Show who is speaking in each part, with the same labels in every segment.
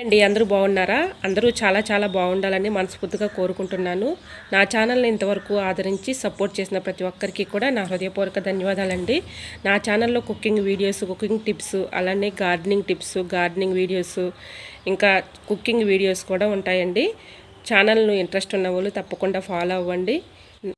Speaker 1: అండి అందరూ బాగున్నారా? అందరూ చాలా చాలా బాగుండాలని మనస్ఫూర్తిగా కోరుకుంటున్నాను. నా ఛానల్ని ఇంతవరకు ఆదరించి సపోర్ట్ చేసిన ప్రతి ఒక్కరికి కూడా నా హృదయపూర్వక ధన్యవాదాలండి. నా ఛానల్లో కుకింగ్ వీడియోస్ కుకింగ్ టిప్స్ అలానే గార్డెనింగ్ టిప్స్ గార్డెనింగ్ వీడియోస్ ఇంకా కుకింగ్ వీడియోస్ కూడా ఉంటాయండి. ఛానల్ను ఇంట్రెస్ట్ ఉన్న వాళ్ళు తప్పకుండా ఫాలో అవ్వండి.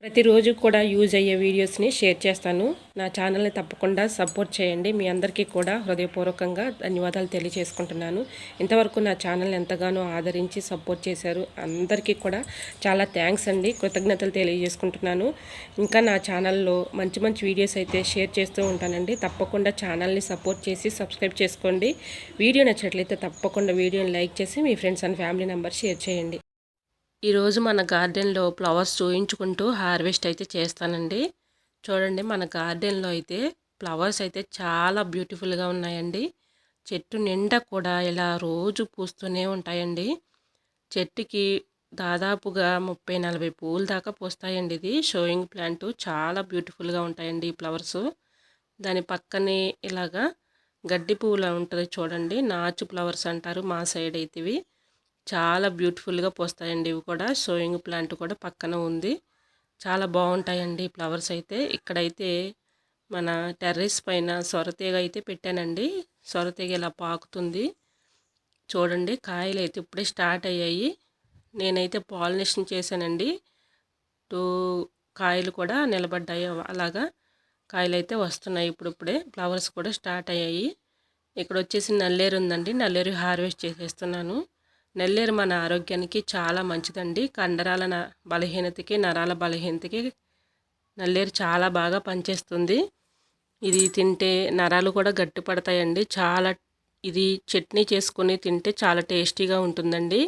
Speaker 1: ప్రతిరోజు కూడా యూజ్ అయ్యే వీడియోస్ని షేర్ చేస్తాను. నా ఛానల్ని తప్పకుండా సపోర్ట్ చేయండి. మీ అందరికీ కూడా హృదయపూర్వకంగా ధన్యవాదాలు తెలియజేసుకుంటున్నాను. ఇంతవరకు నా ఛానల్ ఎంతగానో ఆదరించి సపోర్ట్ చేశారు. అందరికీ కూడా చాలా థ్యాంక్స్ అండి. కృతజ్ఞతలు తెలియజేసుకుంటున్నాను. ఇంకా నా ఛానల్లో మంచి మంచి వీడియోస్ అయితే షేర్ చేస్తూ ఉంటానండి. తప్పకుండా ఛానల్ని సపోర్ట్ చేసి సబ్స్క్రైబ్ చేసుకోండి. వీడియో నచ్చినట్లయితే తప్పకుండా వీడియోని లైక్ చేసి మీ friends and family number share చేయండి. ఈరోజు మన గార్డెన్లో ఫ్లవర్స్ చూయించుకుంటూ హార్వెస్ట్ అయితే చేస్తానండి. చూడండి మన గార్డెన్లో అయితే ఫ్లవర్స్ అయితే చాలా బ్యూటిఫుల్గా ఉన్నాయండి. చెట్టు నిండా కూడా ఇలా రోజు పూస్తూనే ఉంటాయండి. చెట్టుకి దాదాపుగా ముప్పై నలభై పూలు దాకా పూస్తాయండి ఇది. షోయింగ్ ప్లాంట్ చాలా బ్యూటిఫుల్గా ఉంటాయండి ఈ ఫ్లవర్స్. దాని పక్కనే ఇలాగా గడ్డి పువ్వులా ఉంటుంది చూడండి. నాచు ఫ్లవర్స్ అంటారు మా సైడ్ అయితేవి చాలా బ్యూటిఫుల్గా పోస్తాయండి ఇవి కూడా. షోయింగ్ ప్లాంట్ కూడా పక్కన ఉంది. చాలా బాగుంటాయండి ఫ్లవర్స్ అయితే. ఇక్కడైతే మన టెర్రస్ పైన సొరతీగ అయితే పెట్టానండి. సొరతీగ ఇలా పాకుతుంది. చూడండి కాయలు అయితే ఇప్పుడే స్టార్ట్ అయ్యాయి. నేనైతే పాలినేషన్ చేశానండి. టూ కాయలు కూడా నిలబడ్డాయి అలాగా కాయలు అయితే వస్తున్నాయి ఇప్పుడిప్పుడే. ఫ్లవర్స్ కూడా స్టార్ట్ అయ్యాయి. ఇక్కడ వచ్చేసి నల్లేరు ఉందండి. నల్లేరు హార్వెస్ట్ చేసేస్తున్నాను. నెల్లేరు మన ఆరోగ్యానికి చాలా మంచిదండి. కండరాల బలహీనతకి నరాల బలహీనతకి నల్లేరు చాలా బాగా పనిచేస్తుంది. ఇది తింటే నరాలు కూడా గట్టి పడతాయండి చాలా ఇది చట్నీ చేసుకొని తింటే చాలా టేస్టీగా ఉంటుందండి.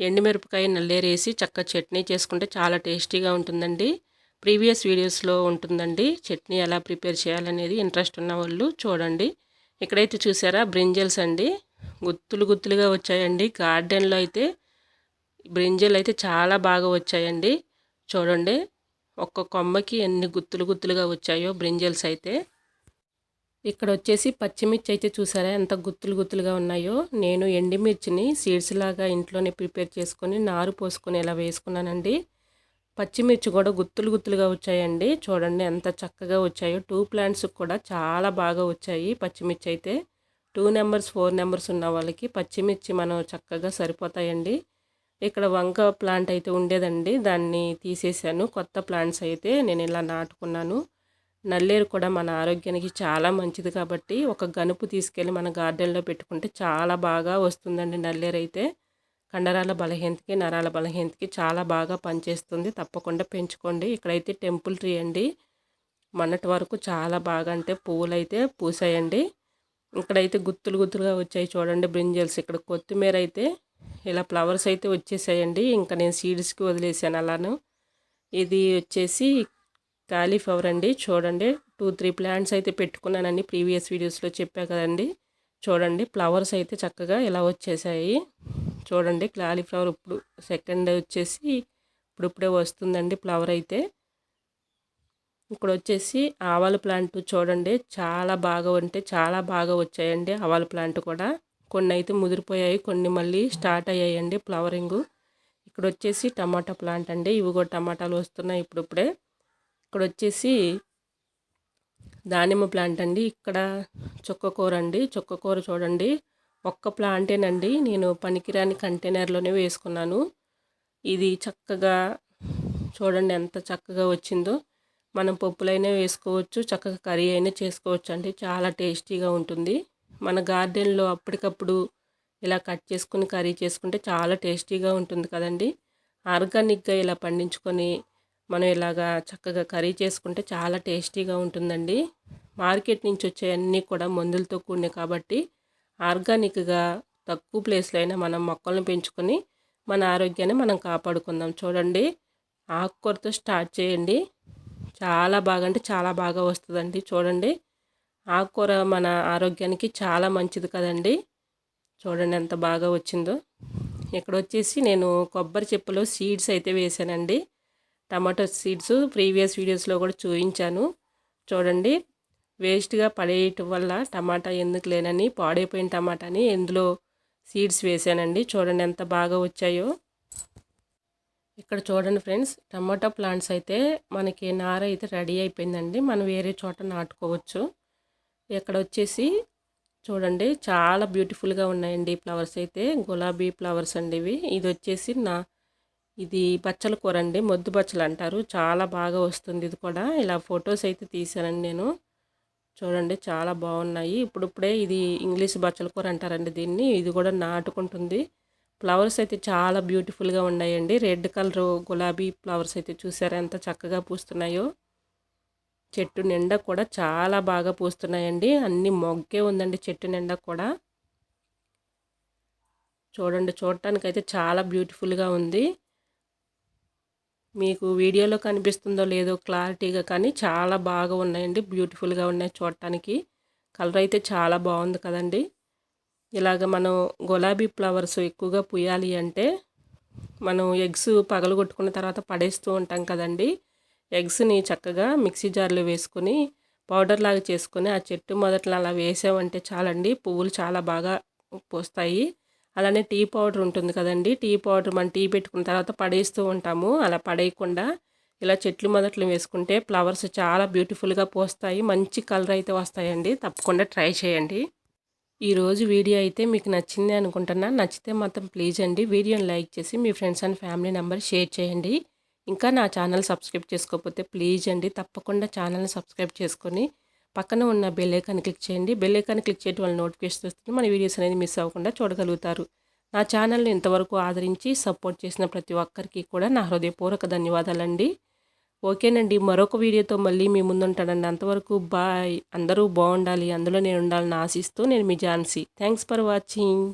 Speaker 1: ఎండుమిరపకాయ నల్లేరు వేసి చక్క చట్నీ చేసుకుంటే చాలా టేస్టీగా ఉంటుందండి. ప్రీవియస్ వీడియోస్లో ఉంటుందండి. చట్నీ ఎలా ప్రిపేర్ చేయాలనేది ఇంట్రెస్ట్ ఉన్న వాళ్ళు చూడండి. ఇక్కడైతే చూసారా బ్రింజల్స్ అండి. గుత్తులు గుత్తులుగా వచ్చాయండి. గార్డెన్లో అయితే బ్రింజలు అయితే చాలా బాగా వచ్చాయండి. చూడండి ఒక్క కొమ్మకి ఎన్ని గుత్తులు గుత్తులుగా వచ్చాయో బ్రింజల్స్ అయితే. ఇక్కడ వచ్చేసి పచ్చిమిర్చి అయితే చూసారా ఎంత గుత్తులు గుత్తులుగా ఉన్నాయో. నేను ఎండిమిర్చిని సీడ్స్ లాగా ఇంట్లోనే ప్రిపేర్ చేసుకొని నారు పోసుకొని ఇలా వేసుకున్నానండి. పచ్చిమిర్చి కూడా గుత్తులు గుత్తులుగా వచ్చాయండి. చూడండి ఎంత చక్కగా వచ్చాయో. టూ ప్లాంట్స్ కూడా చాలా బాగా వచ్చాయి పచ్చిమిర్చి అయితే. టూ నెంబర్స్ ఫోర్ నెంబర్స్ ఉన్న వాళ్ళకి పచ్చిమిర్చి మనం చక్కగా సరిపోతాయండి. ఇక్కడ వంక ప్లాంట్ అయితే ఉండేదండి. దాన్ని తీసేసాను. కొత్త ప్లాంట్స్ అయితే నేను ఇలా నాటుకున్నాను. నల్లేరు కూడా మన ఆరోగ్యానికి చాలా మంచిది కాబట్టి ఒక గనుపు తీసుకెళ్ళి మన గార్డెన్లో పెట్టుకుంటే చాలా బాగా వస్తుందండి నల్లేరు అయితే. కండరాల బలహీనతకి నరాల బలహీనతకి చాలా బాగా పనిచేస్తుంది. తప్పకుండా పెంచుకోండి. ఇక్కడైతే టెంపుల్ ట్రీ అండి. మొన్నటి వరకు చాలా బాగా అంటే పువ్వులు అయితే పూసాయండి. ఇక్కడైతే గుత్తులు గుత్తులుగా వచ్చాయి చూడండి బ్రింజల్స్. ఇక్కడ కొత్తిమీర అయితే ఇలా ఫ్లవర్స్ అయితే వచ్చేసాయండి. ఇంకా నేను సీడ్స్కి వదిలేసాను అలాను. ఇది వచ్చేసి కాలీఫ్లవర్ అండి. చూడండి టూ త్రీ ప్లాంట్స్ అయితే పెట్టుకున్నానండి ప్రీవియస్ వీడియోస్లో చెప్పా కదండి. చూడండి ఫ్లవర్స్ అయితే చక్కగా ఇలా వచ్చేసాయి. చూడండి కాలీఫ్లవర్ ఇప్పుడు సెకండ్ వచ్చేసి ఇప్పుడిప్పుడే వస్తుందండి ఫ్లవర్ అయితే. ఇక్కడ వచ్చేసి ఆవాల ప్లాంట్ చూడండి. చాలా బాగా ఉంటే చాలా బాగా వచ్చాయండి ఆవాల ప్లాంట్ కూడా. కొన్ని అయితే ముదిరిపోయాయి కొన్ని మళ్ళీ స్టార్ట్ అయ్యాయండి ఫ్లవరింగ్. ఇక్కడ వచ్చేసి టమాటా ప్లాంట్ అండి. ఇవి కూడా టమాటాలు వస్తున్నాయి ఇప్పుడిప్పుడే. ఇక్కడ వచ్చేసి దానిమ్మ ప్లాంట్ అండి. ఇక్కడ చుక్కకూర అండి. చుక్కకూర చూడండి. ఒక్క ప్లాంటేనండి. నేను పనికిరాని కంటైనర్లోనే వేసుకున్నాను. ఇది చక్కగా చూడండి ఎంత చక్కగా వచ్చిందో. మనం పప్పులైనా వేసుకోవచ్చు చక్కగా కర్రీ అయినా చేసుకోవచ్చు అండి చాలా టేస్టీగా ఉంటుంది. మన గార్డెన్లో అప్పటికప్పుడు ఇలా కట్ చేసుకుని కర్రీ చేసుకుంటే చాలా టేస్టీగా ఉంటుంది కదండి. ఆర్గానిక్గా ఇలా పండించుకొని మనం ఇలాగా చక్కగా కర్రీ చేసుకుంటే చాలా టేస్టీగా ఉంటుందండి. మార్కెట్ నుంచి వచ్చే అన్నీ కూడా మందులతో కూడినాయి కాబట్టి ఆర్గానిక్గా తక్కువ ప్లేస్లో అయినా మనం మొక్కలను పెంచుకొని మన ఆరోగ్యాన్ని మనం కాపాడుకుందాం. చూడండి ఆకుకూరతో స్టార్ట్ చేయండి. చాలా బాగా అంటే చాలా బాగా వస్తుందండి. చూడండి. ఆకుకూర మన ఆరోగ్యానికి చాలా మంచిది కదండి. చూడండి ఎంత బాగా వచ్చిందో. ఇక్కడ వచ్చేసి నేను కొబ్బరి చెప్పులో సీడ్స్ అయితే వేసానండి. టమాటో సీడ్స్ ప్రీవియస్ వీడియోస్లో కూడా చూపించాను చూడండి. వేస్ట్గా పడేయటం వల్ల టమాటా ఎందుకు లేనని పాడైపోయిన టమాటాని ఎందులో సీడ్స్ వేసానండి. చూడండి ఎంత బాగా వచ్చాయో. ఇక్కడ చూడండి ఫ్రెండ్స్ టమాటా ప్లాంట్స్ అయితే మనకి నార అయితే రెడీ అయిపోయిందండి. మనం వేరే చోట నాటుకోవచ్చు. ఇక్కడ వచ్చేసి చూడండి చాలా బ్యూటిఫుల్గా ఉన్నాయండి ఫ్లవర్స్ అయితే. గులాబీ ఫ్లవర్స్ అండి ఇవి. ఇది వచ్చేసి నా ఇది బచ్చల కూర అండి. మొద్దు బచ్చలు అంటారు. చాలా బాగా వస్తుంది ఇది కూడా. ఇలా ఫొటోస్ అయితే తీసానండి నేను. చూడండి చాలా బాగున్నాయి. ఇప్పుడిప్పుడే ఇది ఇంగ్లీష్ బచ్చల కూర అంటారండి దీన్ని. ఇది కూడా నాటుకుంటుంది. ఫ్లవర్స్ అయితే చాలా బ్యూటిఫుల్గా ఉన్నాయండి. రెడ్ కలర్ గులాబీ ఫ్లవర్స్ అయితే చూసారా ఎంత చక్కగా పూస్తున్నాయో. చెట్టు నిండా కూడా చాలా బాగా పూస్తున్నాయండి. అన్ని మొగ్గే ఉందండి చెట్టు నిండా కూడా. చూడండి చూడటానికి అయితే చాలా బ్యూటిఫుల్గా ఉంది. మీకు వీడియోలో కనిపిస్తుందో లేదో క్లారిటీగా కానీ చాలా బాగా ఉన్నాయండి. బ్యూటిఫుల్గా ఉన్నాయి చూడటానికి. కలర్ అయితే చాలా బాగుంది కదండి. ఇలాగ మనం గులాబీ ఫ్లవర్స్ ఎక్కువగా పుయ్యాలి అంటే మనం ఎగ్స్ పగలగొట్టుకున్న తర్వాత పడేస్తూ ఉంటాం కదండి. ఎగ్స్ని చక్కగా మిక్సీ జార్లో వేసుకొని పౌడర్ లాగా చేసుకొని ఆ చెట్టు మొదట్లో అలా వేసామంటే చాలండి. పువ్వులు చాలా బాగా పోస్తాయి. అలానే టీ పౌడర్ ఉంటుంది కదండి. టీ పౌడర్ మనం టీ పెట్టుకున్న తర్వాత పడేస్తూ ఉంటాము. అలా పడేయకుండా ఇలా చెట్లు మొదట్లో వేసుకుంటే ఫ్లవర్స్ చాలా బ్యూటిఫుల్గా పోస్తాయి. మంచి కలర్ అయితే వస్తాయండి. తప్పకుండా ట్రై చేయండి. ఈరోజు వీడియో అయితే మీకు నచ్చింది అనుకుంటున్నా. నచ్చితే మాత్రం ప్లీజ్ అండి. వీడియోని లైక్ చేసి మీ friends and family number share చేయండి. ఇంకా నా ఛానల్ సబ్స్క్రైబ్ చేసుకోకపోతే ప్లీజ్ అండి. తప్పకుండా ఛానల్ని సబ్స్క్రైబ్ చేసుకొని పక్కన ఉన్న బెల్ ఐకాన్ క్లిక్ చేయండి. బెల్ ఐకాన్ క్లిక్ చేయడం వల్ల నోటిఫికేషన్ వస్తుంది. మన వీడియోస్ అనేది మిస్ అవ్వకుండా చూడగలుగుతారు. నా ఛానల్ని ఇంతవరకు ఆదరించి సపోర్ట్ చేసిన ప్రతి ఒక్కరికి కూడా నా హృదయపూర్వక ధన్యవాదాలండి. ఓకేనండి మరొక వీడియోతో మళ్ళీ మీ ముందుంటానండి. అంతవరకు బాయ్. అందరూ బాగుండాలి. అందులో నేను ఉండాలని ఆశిస్తూ నేను మీ ఝాన్సీ. Thanks for watching.